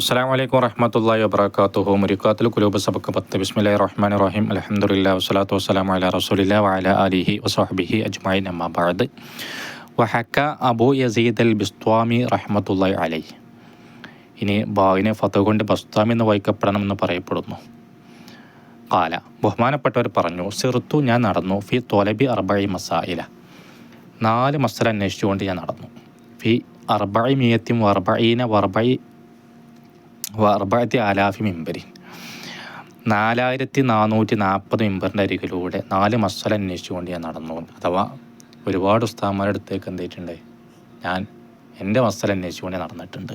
അസ്സാം വലൈക്കും വറഹമത്തല്ലാ വബർക്കാത്തുഹു മുരിക്കാത്തുൽ കുലൂബ് സബക്ക് പത്ത്. ബിസ്മില്ലാ റഹ്മാൻ റഹീം അലഹമുല്ല വസ്സലാത്തു വസ്സലാം അല റസൂലില്ല വഅല അലിഹി വസ്ഹബിഹി അജ്മായി നമ്മാബാദ് വഹക്ക അബു യസീദ് അൽ ബിസ്വാമി റഹ്മത്തുല്ലാ അലൈ ഇനി ബാവിനെ ഫത്ത് കൊണ്ട് ബസ്താമി എന്ന് വായിക്കപ്പെടണമെന്ന് പറയപ്പെടുന്നു. കാല ബഹുമാനപ്പെട്ടവർ പറഞ്ഞു സിർത്തു ഞാൻ നടന്നു ഫി തോലബി അർബഴി മസായില. നാല് മസല അന്വേഷിച്ചുകൊണ്ട് ഞാൻ നടന്നു. ഫി അർബായി മിയത്തിയും വർബൈന വർബഴി അറുപത്തി ആലാഫി മെമ്പരിൻ നാലായിരത്തി നാനൂറ്റി നാൽപ്പത് മെമ്പറിന്റെ അരികിലൂടെ നാല് മസാല അന്വേഷിച്ചുകൊണ്ട് ഞാൻ നടന്നു. അഥവാ ഒരുപാട് ഉസ്താന്മാരുടെ അടുത്തേക്ക് എന്തിട്ടുണ്ട് ഞാൻ എന്റെ മസാല അന്വേഷിച്ചുകൊണ്ട് നടന്നിട്ടുണ്ട്.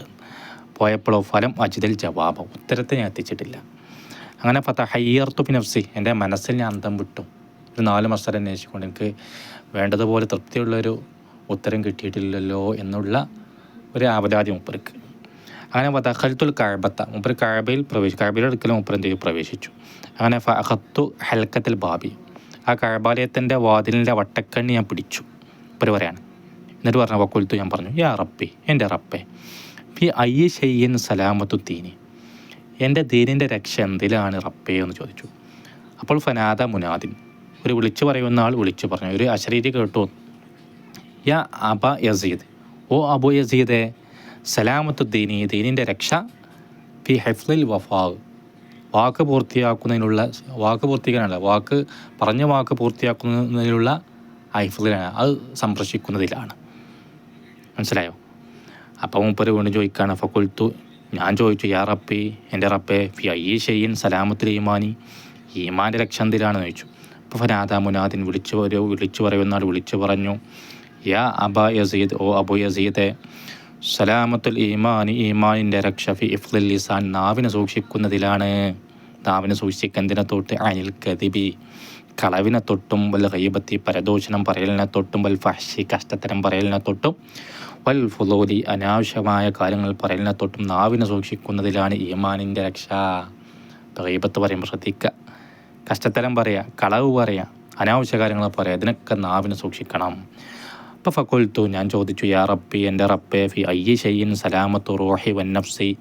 പോയപ്പോഴോ ഫലം അജിതൽ ജവാബ്. ഉത്തരത്തെ ഞാൻ എത്തിച്ചിട്ടില്ല. അങ്ങനെ പത്ത ഹയ്യർത്തു പിനഫ്സി എന്റെ മനസ്സിൽ ഞാൻ അന്തം വിട്ടു. ഒരു നാല് മസാല അന്വേഷിച്ചുകൊണ്ട് എനിക്ക് വേണ്ടതുപോലെ തൃപ്തിയുള്ളൊരു ഉത്തരം കിട്ടിയിട്ടില്ലല്ലോ എന്നുള്ള ഒരു ആപരാധി മുപ്പർക്ക്. അങ്ങനെ വതഖൽത്തുൽ കാഴ്ബത്ത മുപ്പർ കാഴ്ബയിൽ പ്രവേശിച്ചു കഴബയുടെ അടുക്കൽ മുപ്പർ എന്ത് പ്രവേശിച്ചു അങ്ങനെ ഫഹത്തു ഹൽക്കത്തിൽ ബാബി ആ കാഴ്ബാലയത്തിന്റെ വാതിലിന്റെ വട്ടക്കണ്ണി ഞാൻ പിടിച്ചു മൂപ്പർ പറയാണ് എന്നിട്ട് പറഞ്ഞ വക്കുൽത്തു ഞാൻ പറഞ്ഞു യാ റബ്ബി എന്റെ റബ്ബെ ഫി അയ്യ ഷെയ്യൻ സലാമത്തു തീനി എന്റെ ദീനിന്റെ രക്ഷ എന്തിലാണ് റബ്ബേ എന്ന് ചോദിച്ചു. അപ്പോൾ ഫനാദ മുനാദിൻ. ഒരു വിളിച്ചു പറയുന്ന ആൾ വിളിച്ചു പറഞ്ഞു. ഒരു അശരീരി കേട്ടു. യാ അബ യസീദ്. ഓ അബു യസീദേ സലാമത്തു ദീനി ദീനിന്റെ രക്ഷ ഫി ഹെഫ്ലിൽ വഫാവ് വാക്ക് പൂർത്തിയാക്കുന്നതിനുള്ള വാക്ക് പൂർത്തിയാക്കാനല്ല വാക്ക് പറഞ്ഞ വാക്ക് പൂർത്തിയാക്കുന്നതിനുള്ള ഹൈഫിലാണ് അത് സംരക്ഷിക്കുന്നതിലാണ്. മനസ്സിലായോ? അപ്പം മുപ്പര് വീണ്ടും ചോദിക്കുകയാണ് ഫക്കുൽത്തു ഞാൻ ചോദിച്ചു യാ റബ്ബി എന്റെ റപ്പേ ഫി അയ്യ ഷെയ്യൻ സലാമത്തിൽ ഈമാനി ഈമാന്റെ രക്ഷ എന്തിലാണെന്ന് ചോദിച്ചു. അപ്പോൾ ഫനാദ മുനാദിൻ വിളിച്ചു ഒരു വിളിച്ചു പറയുന്ന വിളിച്ചു പറഞ്ഞു. യാ അബ യസീദ് ഓ അബു യസീദെ സലാമത്തുൽ ഈമാനി ഈമാനിന്റെ രക്ഷ ഫി ഇഫ്ലുൽ ലിസാൻ നാവിനെ സൂക്ഷിക്കുന്നതിലാണ്. നാവിനെ സൂക്ഷിക്കുന്നതിനെ തൊട്ട്? അനിൽ കതിബി കളവിനെ തൊട്ടും വൽ ഹൈബത്തി പരദോഷണം പറയലിനെ തൊട്ടും വൽ ഫഹ്ഷി കഷ്ടത്തരം പറയലിനെ തൊട്ടും വൽ ഫുലോലി അനാവശ്യമായ കാര്യങ്ങൾ പറയലിനെ തൊട്ടും നാവിനെ സൂക്ഷിക്കുന്നതിലാണ് ഈമാനിന്റെ രക്ഷ. ഹൈബത്ത് പറയുമ്പോൾ ശ്രദ്ധിക്കുക കഷ്ടത്തരം പറയുക കളവ് പറയുക അനാവശ്യ കാര്യങ്ങൾ പറയുക ഇതിനൊക്കെ നാവിനെ സൂക്ഷിക്കണം. ഫക്കുൽത്തു ഞാൻ ചോദിച്ചു യാ റബ്ബി എന്റെ റബ്ബെ ഫി അയ്യ ഷെയ്യിൻ സലാമത്തു റോഹി വന്നഫ്സി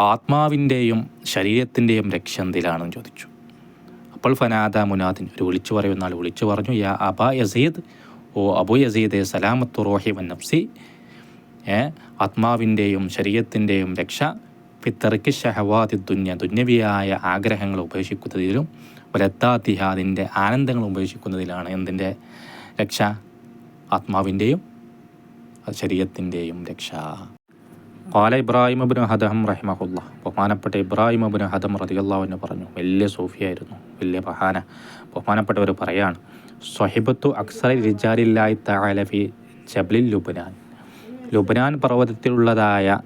ആത്മാവിന്റെയും ശരീരത്തിന്റെയും രക്ഷ എന്തിലാണെന്ന് ചോദിച്ചു. അപ്പോൾ ഫനാദ മുനാദിൻ ഒരു വിളിച്ചു പറയുന്ന ആൾ വിളിച്ചു പറഞ്ഞു യാ അബ യസീദ് ഓ അബു യസീദ് സലാമത്തു റോഹി വന്നഫ്സി ആത്മാവിന്റെയും ശരീരത്തിന്റെയും രക്ഷ ഫിത്തറിക്ക് ഷഹവാതി ദുന്യ ദുന്യവിയായ ആഗ്രഹങ്ങൾ ഉപേക്ഷിക്കുന്നതിലും വലത്താത്തിഹ അതിന്റെ ആനന്ദങ്ങൾ ഉപേക്ഷിക്കുന്നതിലാണ് എന്തിന്റെ രക്ഷ ആത്മാവിന്റെയും ശരീരത്തിന്റെയും രക്ഷ. പാല ഇബ്രാഹിം അബിൻ ഹദം റഹിമഹുല്ല. ബഹുമാനപ്പെട്ട ഇബ്രാഹിം അബിൻ ഹദം റതിയല്ലാവിന് പറഞ്ഞു വലിയ സൂഫിയായിരുന്നു വലിയ ബഹാന ബഹുമാനപ്പെട്ടവർ പറയാണ് സ്വഹിബത്തു അക്സർ റിജാലില്ലായി താലഫി ജബ്ലിൽ ലുബനാൻ. ലുബനാൻ പർവതത്തിലുള്ളതായ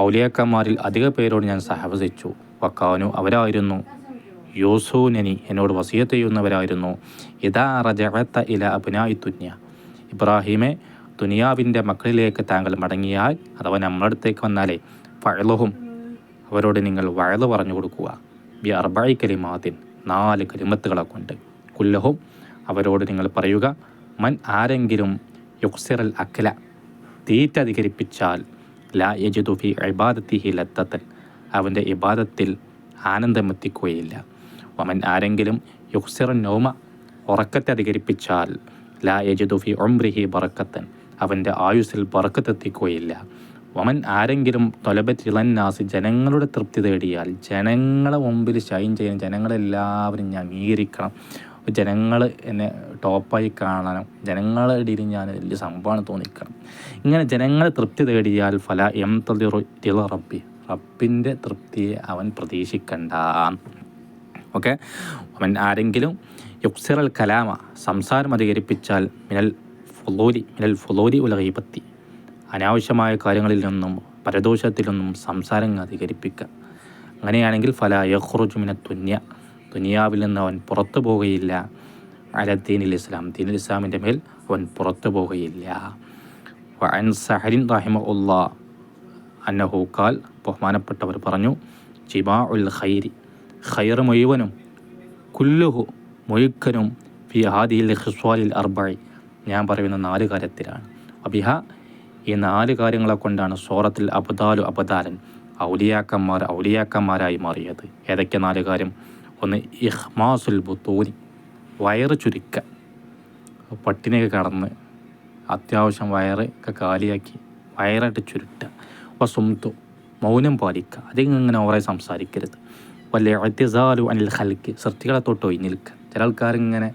ഔലിയാക്കന്മാരിൽ അധിക പേരോട് ഞാൻ സഹവസിച്ചു. വക്കാനു അവരായിരുന്നു യൂസൂനനി എന്നോട് വസീയത്ത് ചെയ്യുന്നവരായിരുന്നു. ഇതാ റജഅത്ത ഇല അബ്നായി തുന്യ ഇബ്രാഹിമെ ദുനിയാവിന്റെ മക്കളിലേക്ക് താങ്കൾ മടങ്ങിയാൽ അഥവാ നമ്മളടുത്തേക്ക് വന്നാലേ ഫഴലുഹും അവരോട് നിങ്ങൾ വഴൽ പറഞ്ഞു കൊടുക്കുക. ബി അർബായി കലിമാതിൻ നാല് കലിമത്തുകളെ കൊണ്ട്. കുല്ലഹും അവരോട് നിങ്ങൾ പറയുക മൻ ആരെങ്കിലും യുക്സിറൽ അഖല തീറ്റ അധികരിപ്പിച്ചാൽ ലാ യജുദുഫി ഇബാദത്തി ഇബാദത്തിഹി ലത്തത്തൻ അവന്റെ ഇബാദത്തിൽ ആനന്ദമെത്തിക്കുകയില്ല. വമൻ ആരെങ്കിലും യുക്സിർ നോമ ഉറക്കത്തെ അധികരിപ്പിച്ചാൽ ലാ യജുദുഫി ഒംബ്രിഹി ബറക്കത്തൻ അവന്റെ ആയുസ്സിൽ ബറക്കത്തെത്തിക്കുകയില്ല വമൻ ആരെങ്കിലും തൊലബത്തിളന്നാസ് ജനങ്ങളുടെ തൃപ്തി തേടിയാൽ ജനങ്ങളെ മുമ്പിൽ ഷൈൻ ചെയ്യാൻ ജനങ്ങളെല്ലാവരും ഞാൻ അംഗീകരിക്കണം. ജനങ്ങൾ എന്നെ ടോപ്പായി കാണണം. ജനങ്ങളുടെ ഇടയിൽ ഞാൻ വലിയ സംഭവമാണ് തോന്നിക്കണം. ഇങ്ങനെ ജനങ്ങളെ തൃപ്തി തേടിയാൽ ഫല എം തതിറ റബ്ബി റബ്ബിന്റെ തൃപ്തിയെ അവൻ പ്രതീക്ഷിക്കണ്ട. ഓക്കെ? അവൻ ആരെങ്കിലും യുക്സിറൽ കലാമ സംസാരം അധികരിപ്പിച്ചാൽ മിനൽ ഫുലോലി മിനൽ ഫുലോലി ഉലഹീപത്തി അനാവശ്യമായ കാര്യങ്ങളിൽ നിന്നും പരദോഷത്തിൽ നിന്നും സംസാരം അധികരിപ്പിക്കുക. അങ്ങനെയാണെങ്കിൽ ഫല യഹ്റുജു മിന തുന്യ ദുനിയാവിൽ നിന്ന് അവൻ പുറത്തു പോവുകയില്ല. അല ദീനിൽ ഇസ്ലാം. ദീനിൽ ഇസ്ലാമിന്റെ മേൽ അവൻ പുറത്തു പോവുകയില്ല. സഹരിൻ റഹിമ ഉള്ള അന്നഹൂക്കാൽ ബഹുമാനപ്പെട്ടവർ പറഞ്ഞു ജിമാ ഉൽ ഖൈരി. ഖൈർ മുഴുവനും കുല്ലുഹു മുഴുക്കനും ഫി ഹാദിയിൽ ഹിസ്വാലിൽ അർബായി ഞാൻ പറയുന്ന നാല് കാര്യത്തിലാണ്. അബിഹ ഈ നാല് കാര്യങ്ങളെ കൊണ്ടാണ് സോറത്തിൽ അബദാലു അബദാലൻ ഔലിയാക്കന്മാർ ഔലിയാക്കന്മാരായി മാറിയത്. ഏതൊക്കെ നാല് കാര്യം? ഒന്ന് ഇഹ്മാസുൽ ബുത്തൂരി വയറ് ചുരുക്ക പട്ടിണിയൊക്കെ കടന്ന് അത്യാവശ്യം വയറ് ഒക്കെ കാലിയാക്കി വയറായിട്ട് ചുരുട്ടുക വസുംതു മൗനം പാലിക്കുക അധികം ഇങ്ങനെ സംസാരിക്കരുത്. വല്ല എത്തിസാലു അനിൽ ഹൽക്ക് സൃഷ്ടികളെ തൊട്ട് ഒഴിഞ്ഞ് നിൽക്കുക ചില ആൾക്കാരിങ്ങനെ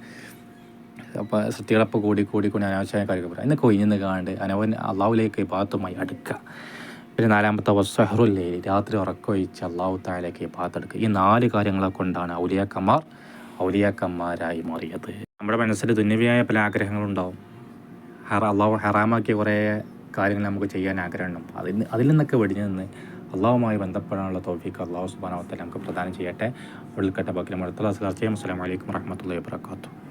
അപ്പോൾ സൃഷ്ടികളപ്പോൾ കൂടി കൂടി കൂടി അനാവശ്യമായ കാര്യങ്ങൾ പറയാം. എന്നൊക്കെ ഒഴിഞ്ഞു കാണണ്ട് അനവൻ അള്ളാഹുലേക്ക് ഭാഗത്തുമായി അടുക്കുക. പിന്നെ നാലാമത്തെ വസ്സഹറുല്ലേ രാത്രി ഉറക്കൊഴിച്ച് അള്ളാഹു താലേക്ക് ഭാഗത്തെടുക്കുക ഈ നാല് കാര്യങ്ങളെ കൊണ്ടാണ് ഔലിയാക്കന്മാർ ഔലിയാക്കന്മാരായി മാറിയത്. നമ്മുടെ മനസ്സിൽ ദുന്യവിയായ പല ആഗ്രഹങ്ങളുണ്ടാവും. ഹറ അള്ളാഹു ഹറാമാക്കിയ കുറേ കാര്യങ്ങൾ നമുക്ക് ചെയ്യാൻ ആഗ്രഹമുണ്ടാവും അതിൽ അതിൽ നിന്നൊക്കെ വെടിഞ്ഞു നിന്ന് അള്ളാഹുമായി ബന്ധപ്പെടാനുള്ള തോഫിക്ക് അള്ളാഹു സുബാനവത്തെ നമുക്ക് പ്രദാനം ചെയ്യട്ടെ. ഉള്ളിക്കട്ട ബക്കിലും അടുത്തുള്ള അസ്ലാം വസ്സലാമലൈക്കും വറഹമത്തല്ലാ വാത്തു